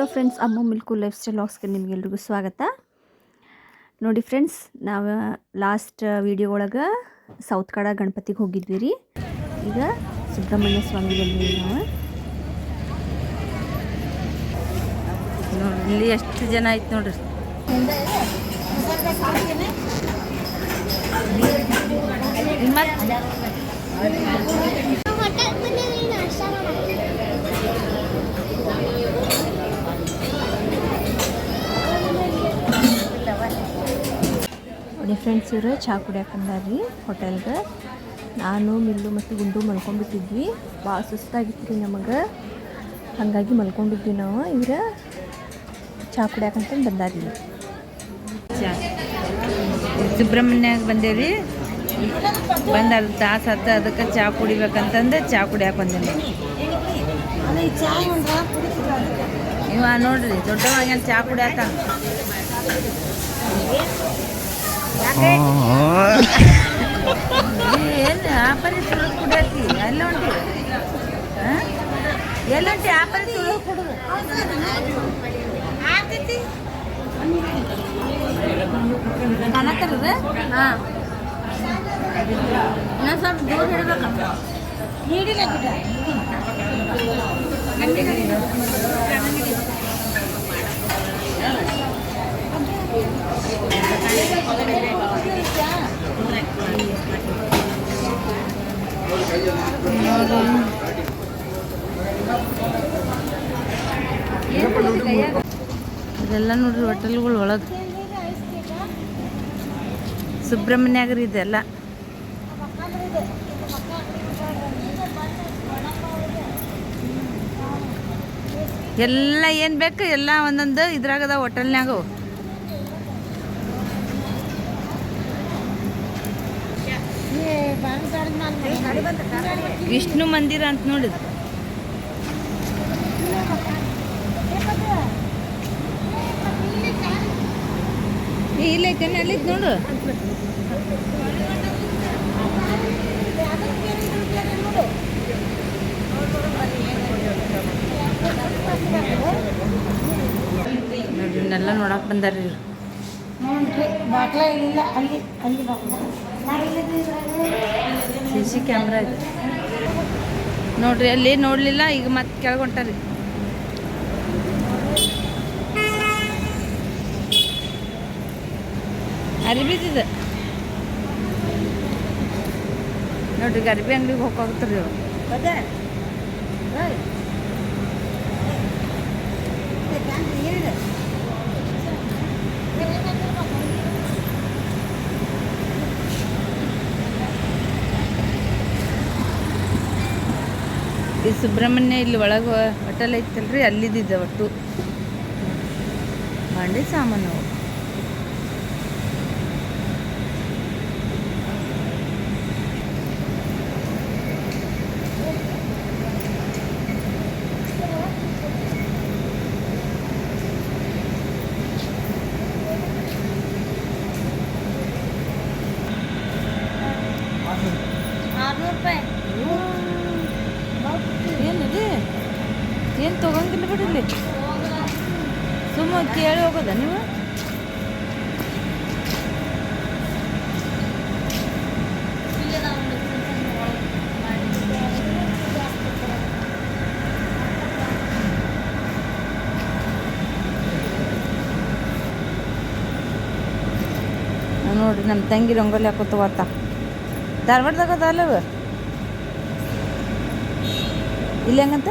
Hello friends ಅಮ್ಮ milk life style ಲಾಗ್ಸ್ಗೆ ನಿಮಗೆಲ್ರಿಗೂ ಸ್ವಾಗತ. ನೋಡಿ ಫ್ರೆಂಡ್ಸ್ ನಾವು ಲಾಸ್ಟ್ ವಿಡಿಯೋ ಒಳಗೆ ಸೌತ್ ಕಡ ಗಣಪತಿಗೆ ಹೋಗಿದ್ವಿ ರೀ ಈಗ ಸುಬ್ರಹ್ಮಣ್ಯ ಸ್ವಾಮಿ ಬಂದ್ವಿ ನಾವು ಇಲ್ಲಿ ಎಷ್ಟು ಜನ ಐತೆ ನೋಡ್ರಿ. ನೋಡಿ ಫ್ರೆಂಡ್ಸ್ ಇವ್ರು ಚಹಾ ಕುಡಿಯಕ್ಕೆ ಬಂದಾರ್ರಿ ಹೋಟೆಲ್ಗೆ. ನಾನು, ಮಿಲ್ಲು ಮತ್ತು ಗುಂಡು ಮಲ್ಕೊಂಡ್ಬಿಟ್ಟಿದ್ವಿ. ಭಾಳ ಸುಸ್ತಾಗಿತ್ತು ರೀ ನಮಗೆ. ಹಾಗಾಗಿ ಮಲ್ಕೊಂಡಿದ್ವಿ ನಾವು. ಇವ್ರ ಚಹಾ ಕುಡಿಯಾಕಂತ ಬಂದಾರಿ ಸುಬ್ರಹ್ಮಣ್ಯಾಗ ಬಂದೇವಿ ಬಂದ ಅದು ತಾಸು ಹತ್ತ ಅದಕ್ಕೆ ಚಹಾ ಕುಡಿಬೇಕಂತಂದು ಚಾ ಕುಡಿಯಾಕ ಬಂದೇನೆ ಇವ ನೋಡ್ರಿ ದೊಡ್ಡವಾಗ ಚಹಾ ಕುಡಿಯಾಕ? ಏನು ಆಪರಿ ಸುಳ್ಳು ಕುಡಿಯತಿ ಎಲ್ಲ ಉಂಟು. ಎಲ್ಲ ಉಂಟು ಆಪರಿ ಸುಳ್ಳು ಕುಡುದು ಅನ್ನತ್ತರದ ಹಾಂ. ಇನ್ನೊಂದು ಸ್ವಲ್ಪ ದೂರ ಹೇಳ್ಬೇಕಪ್ಪ ನೀಡಿಲ್ಲ ಗಿಡ ಇದೆಲ್ಲ ನೋಡ್ರಿ ಹೋಟೆಲ್ಗಳು ಒಳಗೆ. ಸುಬ್ರಹ್ಮಣ್ಯಾಗ್ರಿ ಇದೆಲ್ಲ ಎಲ್ಲ. ಏನು ಬೇಕು ಎಲ್ಲ ಒಂದೊಂದು ಇದ್ರಾಗದ ಹೋಟೆಲ್ನಾಗ ವಿಷ್ಣು ಮಂದಿರ ಅಂತ ನೋಡಿದ್. ಇಲ್ಲೈತೇನೆ ಅಲ್ಲಿದ್ ನೋಡು. ಇದನ್ನೆಲ್ಲ ನೋಡಕ್ ಬಂದಾರ್ರಿ ಇವ್ರು. ಸಿ ಸಿ ಕ್ಯಾಮ್ರಾ ಇದೆ. ನೋಡ್ರಿ ಅಲ್ಲಿ ನೋಡ್ಲಿಲ್ಲ ಈಗ ಮತ್ತೆ ಕೆಳಗೆ ಅರಿಬಿದ್ದಿದೆ. ನೋಡ್ರಿ ಅರಿಬಿ ಅಂಗಡಿಗೆ ಇವ್ರು. ಈ ಸುಬ್ರಹ್ಮಣ್ಯ ಇಲ್ಲಿ ಒಳಗೆ ಹೋಟೆಲ್ ಐತಲ್ರಿ ಅಲ್ಲಿದ್ದಿದ್ದೆ ಒಟ್ಟು. ಮಾಡಿ ಸಾಮಾನು. ಏನು ತಗೊಂಗಿಲ್ಲ ಬಿಡಿಲ್ಲಿ ಸುಮ್ಮ ಕೇಳಿ ಹೋಗೋದ ನೀವು? ನೋಡ್ರಿ ನಮ್ಮ ತಂಗಿ ರಂಗೋಲಿ ಹಾಕೋತ ಹೋಗ್ತಾ. ಧಾರವಾಡದಾಗ ಇಲ್ಲಿ ಹೆಂಗಂತ?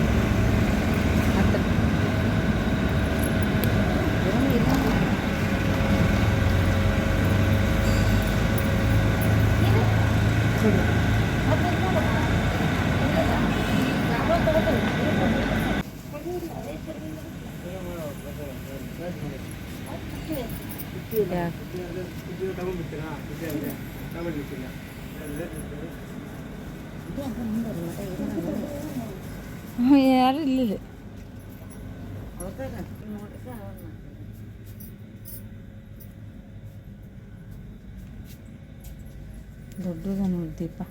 ഇല്ലേ ദൊഡ്ഡ ഉദ്ദീപ്പാ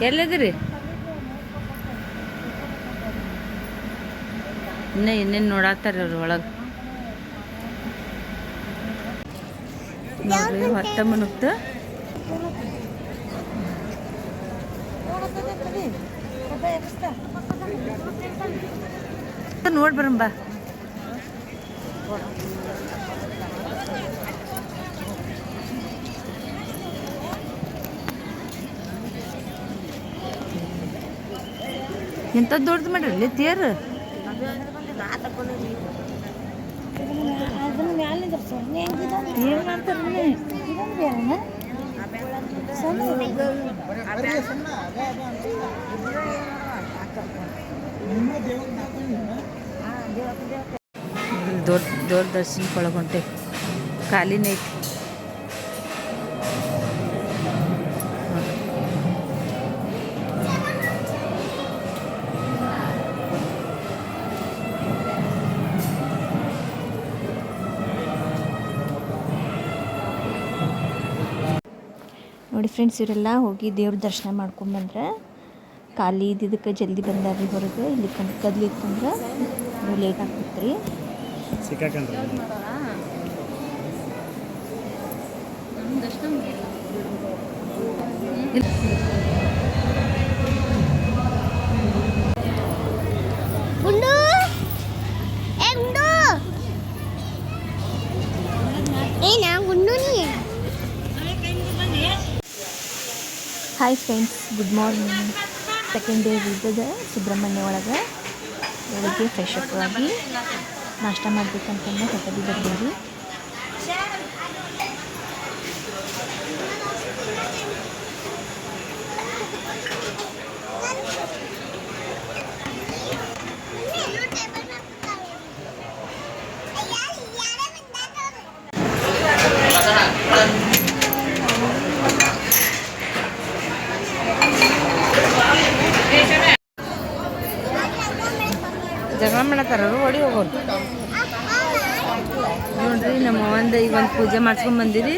ಎಲ್ಲಿದ್ದೀರಿ ಇನ್ನ ಇನ್ನೇನು ನೋಡತ್ತಾರ ಅವ್ರ ಒಳಗೆ? ನೋಡ್ರಿ ಹೊತ್ತ. ಮುನುಗ್ತು ನೋಡಿ ಬರಂ ಎಂತ ದೊಡ್ಡದು ಮಾಡ್ರಿ ತೇರು. ದೊಡ್ಡ ದೊಡ್ಡ ದರ್ಶನ ಕೊಳಗೊಂಟೆ ಖಾಲಿನೇ ಐತಿ. ನೋಡಿ ಫ್ರೆಂಡ್ಸ್ ಇವರೆಲ್ಲ ಹೋಗಿ ದೇವ್ರ ದರ್ಶನ ಮಾಡ್ಕೊಂಬಂದ್ರೆ ಖಾಲಿ ಇದ್ದಿದ್ದಕ್ಕೆ ಜಲ್ದಿ ಬಂದಾರ್ರಿ ಹೊರಗೆ. ಇಲ್ಲಿ ಕಂಡು ಕದ್ಲಿತ್ತಂದ್ರೆ ನೀವು ಲೇಟ್ ಆಗ್ತಿತ್ತು ರೀ ಸಿಕ್ಕಾಕಂಡ್ರಿ hi friends good morning second day ಇದ್ದದ Subrahmanya ಒಳಗೆ ಬೆಳಗ್ಗೆ ಫ್ರೆಶ್ ಅಪ್ ಆಗಿ ನಾಷ್ಟ ಮಾಡಬೇಕಂತಂದು ಹೋಟೆಲಿಗೆ ಬಂದೀವಿ ಮಾಡತ್ತಾರ ಹೊಡಿ ಹೋಗೋರು. ನೋಡ್ರಿ, ನಮ್ಮ ಒಂದು ಈಗ ಒಂದು ಪೂಜೆ ಮಾಡ್ಸ್ಕೊಂಡ್ ಬಂದಿರಿ.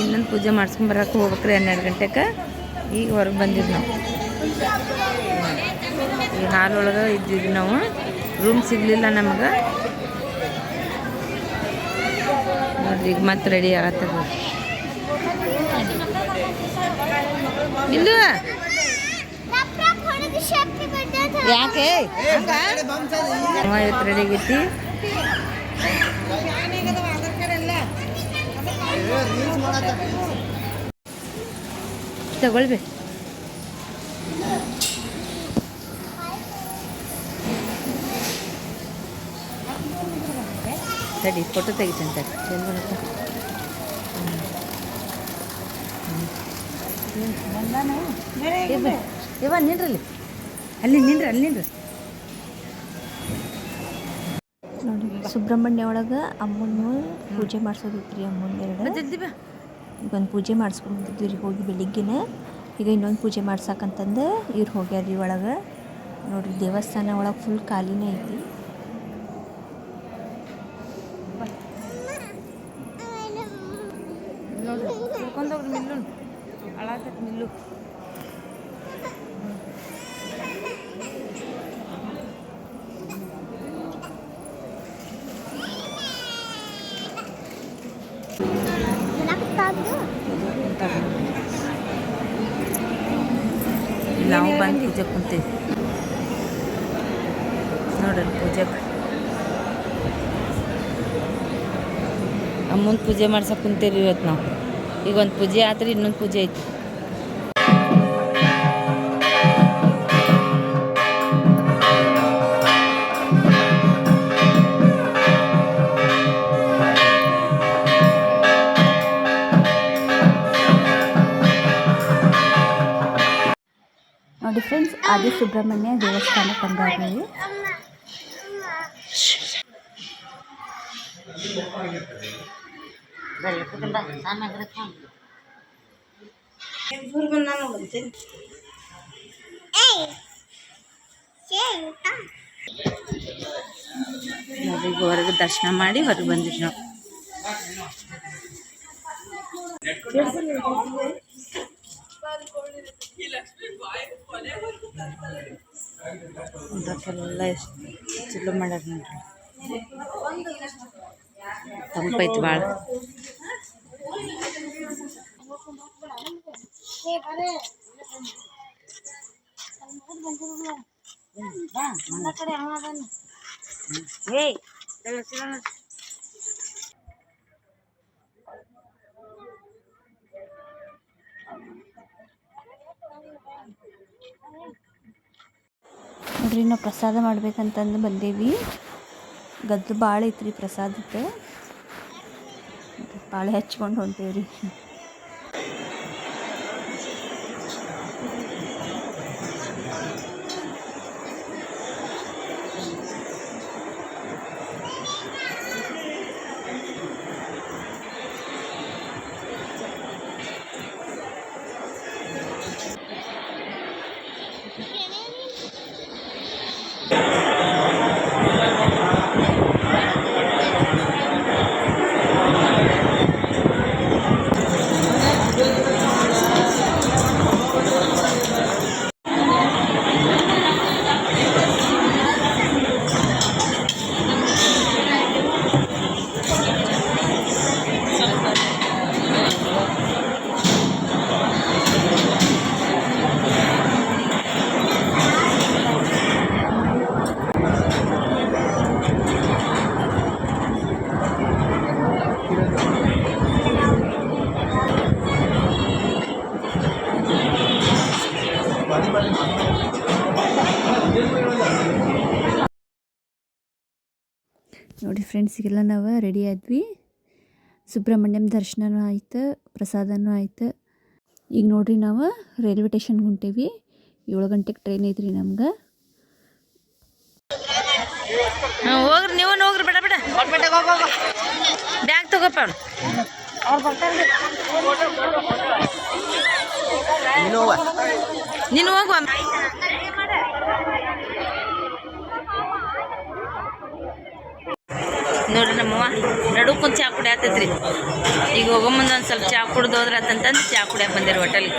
ಇನ್ನೊಂದು ಪೂಜೆ ಮಾಡ್ಸ್ಕೊಂಡ್ ಬರಕ್ಕೆ ಹೋಗ್ಬೇಕ್ರಿ ಹನ್ನೆರಡು ಗಂಟೆಗೆ ಈಗ ಹೊರಗೆ ಬಂದಿದ್ವಿ ನಾವು. ಈಗ ಒಳಗೆ ಇದ್ದಿದ್ವಿ ನಾವು. ರೂಮ್ ಸಿಗಲಿಲ್ಲ ನಮಗೆ. ನೋಡ್ರಿ, ಈಗ ಮತ್ತೆ ರೆಡಿ ಆಗತ್ತದ ಇಲ್ಲ ಯಾಕೆ? ಅವ ಇವತ್ತು ರೆಡಿ ಆಗೈತಿ. ತಗೊಳ್ಬೇಕು ಸರಿ ಫೋಟೋ ತೆಗಿತೀನಿ ಸರ್ ಏನು ಬರುತ್ತೆ. ಇವ ನಿನ್ರಲ್ಲಿ ಅಲ್ಲಿ ನಿಂದ್ರ ಅಲ್ಲಿ ನಿಂದ್ರ. ನೋಡಿ ಸುಬ್ರಹ್ಮಣ್ಯ ಒಳಗೆ ಅಮ್ಮನ ಪೂಜೆ ಮಾಡ್ಸೋದಿತ್ತು ರೀ ಅಮ್ಮನ ಎರಡು. ಒಂದು ಪೂಜೆ ಮಾಡಿಸ್ಕೊಂಬಂದಿದ್ವಿ ರೀ ಹೋಗಿ ಬೆಳಿಗ್ಗೆನೆ. ಈಗ ಇನ್ನೊಂದು ಪೂಜೆ ಮಾಡ್ಸಕ್ಕಂತಂದು ಇವ್ರು ಹೋಗ್ಯಾರ ರೀ ಒಳಗೆ. ನೋಡ್ರಿ ದೇವಸ್ಥಾನ ಒಳಗೆ ಫುಲ್ ಖಾಲಿನೇ ಐತಿ. ನೋಡ್ರಿ ಮಿಲ್ಲು ಅಳಾತೈತಿ ನಿಲ್ಲು ನಾವು ಬಂದು ಪೂಜೆ ಕುಂತೀವಿ. ನೋಡ್ರಿ ಪೂಜೆಗೆ ಅಮ್ಮನ ಪೂಜೆ ಮಾಡ್ಸಕ್ಕೆ ಕುಂತೀವಿ ಇವತ್ತು ನಾವು. ಈಗ ಒಂದು ಪೂಜೆ ಆದ್ರೆ ಇನ್ನೊಂದು ಪೂಜೆ ಐತಿ. ಆದಿ ಸುಬ್ರಹ್ಮಣ್ಯ ನೋಡ್ರಿ ಈಗ ಹೊರಗೆ ದರ್ಶನ ಮಾಡಿ ಹೊರಗೆ ಬಂದಿರಿ ನಾವು. ಎಲ್ಲ ಎಷ್ಟು ಚಲೋ ಮಾಡ್ಯಾರ ನೋಡ್ರಿ. ತಂಪೈತಿ ಭಾಳ ಏಯ್ ನೋಡ್ರಿ ನಾವು ಪ್ರಸಾದ ಮಾಡ್ಬೇಕಂತಂದು ಬಂದೇವಿ. ಗದ್ದು ಭಾಳ ಐತ್ರಿ ಪ್ರಸಾದಕ್ಕೆ. ಭಾಳ ಹಚ್ಕೊಂಡು ಹೊಂಟೇವ್ರಿ. ಫ್ರೆಂಡ್ಸಿಗೆಲ್ಲ ನಾವು ರೆಡಿ ಆದ್ವಿ. ಸುಬ್ರಹ್ಮಣ್ಯಂ ದರ್ಶನನೂ ಆಯ್ತು, ಪ್ರಸಾದನೂ ಆಯ್ತು. ಈಗ ನೋಡ್ರಿ ನಾವು ರೈಲ್ವೆ ಸ್ಟೇಷನ್ ಹೊಂಟೇವಿ. ಏಳು ಗಂಟೆಗೆ ಟ್ರೈನ್ ಐತ್ರಿ ನಮ್ಗೆ. ಹೋಗ್ರಿ, ನೀವು ಹೋಗ್ರಿ, ಬೇಡ ಬೇಡ. ಬ್ಯಾಗ್ ನೀನು ಹೋಗುವ. ನೋಡ್ರಿ ನಮ್ಮವ್ವ. ನಡು ಕುಂತ ಚಾ ಕುಡಿ ಆತೈತ್ರಿ. ಈಗ ಹೋಗೋ ಮುಂದೆ ಒಂದು ಸ್ವಲ್ಪ ಚಾ ಕುಡ್ದು ಹೋದ್ರೆ ಆತಂತಂದು ಚಾ ಕುಡಿಯಕ್ಕೆ ಬಂದಿರಿ ಹೋಟೆಲ್ಗೆ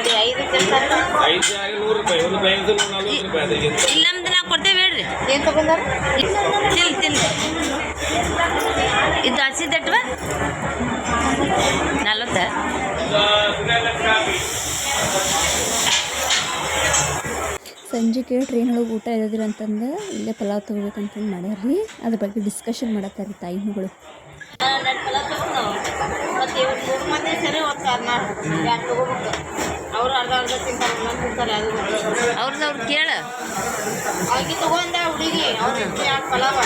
ಐದು ಐದು ತಿಂತಾರೆ ಜಾಗ ನೂರು ರೂಪಾಯಿ ಒಂದು ಬ್ಯಾಂಕ್ ನಲ್ವತ್ತು ರೂಪಾಯಿ ಅದಕ್ಕೆ ಇಲ್ಲ ನಮ್ದು ನಾವು ಕೊಡ್ತೇವೆ ಹೇಳ್ರಿ. ಏನು ತಗೊಂಡಾರ? ತಿನ್ ತಿನ್. ಇದು ಹಸಿ ದಟ್ವ? ನಲ್ವತ್ತ? ಸಂಜೆಗೆ ಟ್ರೈನ್ ಒಳಗೆ ಊಟ ಇರೋದಿಲ್ಲ ಅಂತಂದು ಇಲ್ಲೇ ಪಲಾವ್ ತೊಗೋಬೇಕಂತಂದು ಮಾಡ್ಯಾರ್ರಿ. ಅದ್ರ ಬಗ್ಗೆ ಡಿಸ್ಕಷನ್ ಮಾಡತ್ತಾರ ತಾಯಿ ಮಗಳು. ಮತ್ತೆ ಮೂರು ಮಂದಿ ಸೇರಿ ಒಂದು ಅವ್ರದ್ದು ಅವ್ರು ಕೇಳ ಆಕಿ ತಗೊಂಡ ಹುಡುಗಿ ಅವ್ರ ಯಾಕೆ ಪಲಾವ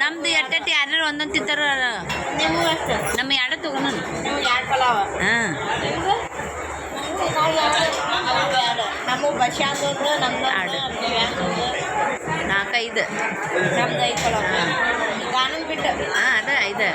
ನಮ್ದು ಎಟ್ಟೆಟ್ಟು ಯಾರ್ಯಾರು ಒಂದೊಂದು ತಿಂತಾರ ನೀವು ಎಷ್ಟು ನಮ್ಮ ಎರಡು ತಗೋಣ ನೀವು ಎರಡು ಪಲಾವ ಹಾಂ ನಮ್ಮ ಬಸ್ ಒಂದು ನಮ್ದು ಎರಡು. ಒಂದು ನಾಲ್ಕೈದು ನಮ್ದು ಐದು ಪಲಾವ ಗಾನನ್ ಬಿಟ್ಟು ಹಾಂ ಅದ ಐದು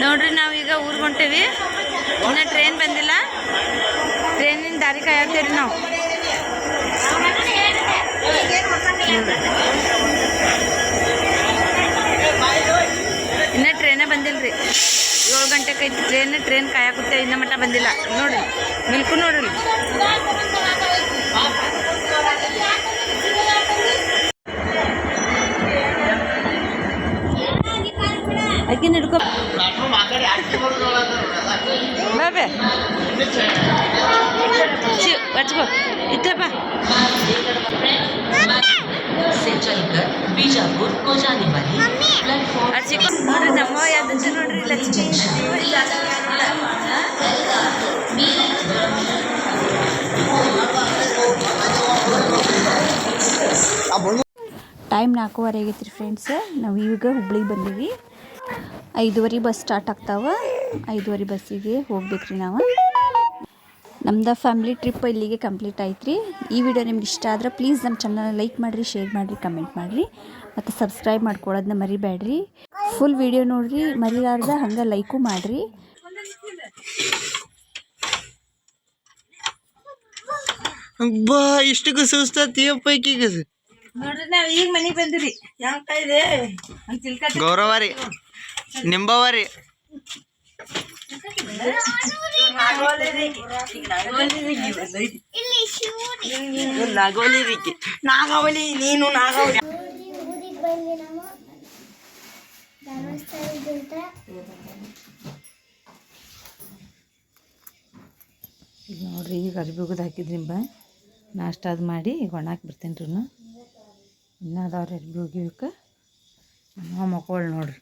ನೋಡ್ರಿ ನಾವೀಗ ಊರಿಗೆ ಹೊಂಟೇವಿ. ಇನ್ನ ಟ್ರೈನ್ ಬಂದಿಲ್ಲ. ಟ್ರೈನಿನ ದಾರಿ ಕಾಯತ್ತೀವಿ ನಾವು. ಇನ್ನ ಟ್ರೈನೇ ಬಂದಿಲ್ಲ ರೀ ಏಳು ಗಂಟೆಗೆ ಐತಿ ಟ್ರೈನ್ ಟ್ರೈನ್ ಕಾಯಕುತ್ತೆ ಇನ್ನ ಮಟ್ಟ ಬಂದಿಲ್ಲ. ನೋಡ್ರಿ ಮಿಲ್ಕು ನೋಡ್ರಿ. ಅಕ್ಕಿ ಹಿಡ್ಕೊ. ಬಾಬೆ ಹಚ್ಕೋ. ಬಿಜಾಪುರ್ ಟೈಮ್ ನಾಲ್ಕೂವರೆ ಆಗೈತೆ ರೀ ಫ್ರೆಂಡ್ಸ್ ನಾವು ಈಗ ಹುಬ್ಳಿಗೆ ಬಂದೀವಿ. ಐದುವರೆ ಬಸ್ ಸ್ಟಾರ್ಟ್ ಆಗ್ತಾವ. ಐದುವರೆ ಬಸ್ಸಿಗೆ ಹೋಗ್ಬೇಕ್ರಿ ನಾವು. ನಮ್ದು ಫ್ಯಾಮಿಲಿ ಟ್ರಿಪ್ ಇಲ್ಲಿಗೆ ಕಂಪ್ಲೀಟ್ ಆಯ್ತು ರೀ ಈ ವಿಡಿಯೋ ನಿಮ್ಗೆ ಇಷ್ಟ ಆದ್ರೆ ಪ್ಲೀಸ್ ನಮ್ಮ ಚಾನಲ್ನ ಲೈಕ್ ಮಾಡಿರಿ ಶೇರ್ ಮಾಡಿರಿ ಕಮೆಂಟ್ ಮಾಡಿರಿ. ಮತ್ತು ಸಬ್ಸ್ಕ್ರೈಬ್ ಮಾಡ್ಕೊಳ್ಳೋದನ್ನ ಮರಿಬೇಡ್ರಿ. ಫುಲ್ ವಿಡಿಯೋ ನೋಡಿರಿ ಮರಿಲಾರ್ದ ಹಂಗೆ ಲೈಕು ಮಾಡಿರಿ. ಅಬ್ಬಾ ಇಷ್ಟಕ್ಕೆ ಸುಸ್ತಾತಿಯಪ್ಪ ಈಕಿಗೆ. ನೋಡ್ರಿ ನಾವ್ ಈಗ ಮನೆಗೆ ಬಂದಿರಿ ಇದೆ ಗೌರವ ರೀ ನಿಂಬವ ರೀ. ರೀಕಿ ನಾಗಾವಲಿ ನೀನು ನಾಗಾವಲಿ ಈಗ ನೋಡ್ರಿ, ಈಗ ಅರ್ಬಿ ಒಗದು ಹಾಕಿದ್ರಿ ಬಾ. ನಾಷ್ಟ ಅದು ಮಾಡಿ ಈಗ ಒಣಾಕ್ ಬಿಡ್ತೇನೆ ರೀ ಇನ್ನೂ. ಅದಾವ್ರಿ ಅರ್ಬಿ ಒಗಿಬೇಕು ನಮ್ಮ ಮಕ್ಕಳು ನೋಡ್ರಿ.